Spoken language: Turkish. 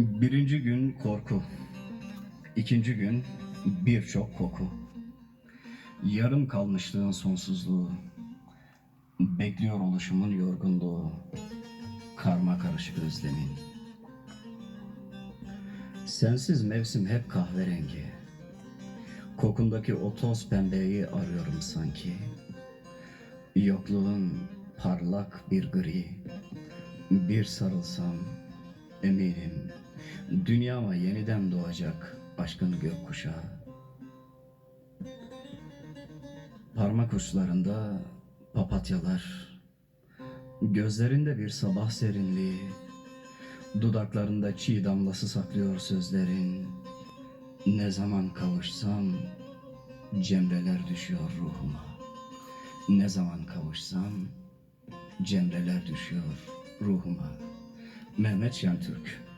Birinci gün korku. İkinci gün birçok koku. Yarım kalmışlığın sonsuzluğu. Bekliyor oluşumun yorgunluğu. Karma karışık özlemin. Sensiz mevsim hep kahverengi. Kokundaki o toz pembeyi arıyorum sanki. Yokluğun parlak bir gri. Bir sarılsam eminim dünyama yeniden doğacak aşkın gökkuşağı. Parmak uçlarında papatyalar, gözlerinde bir sabah serinliği, dudaklarında çiğ damlası saklıyor sözlerin. Ne zaman kavuşsam cemreler düşüyor ruhuma. Ne zaman kavuşsam cemreler düşüyor ruhuma. Mehmet Şentürk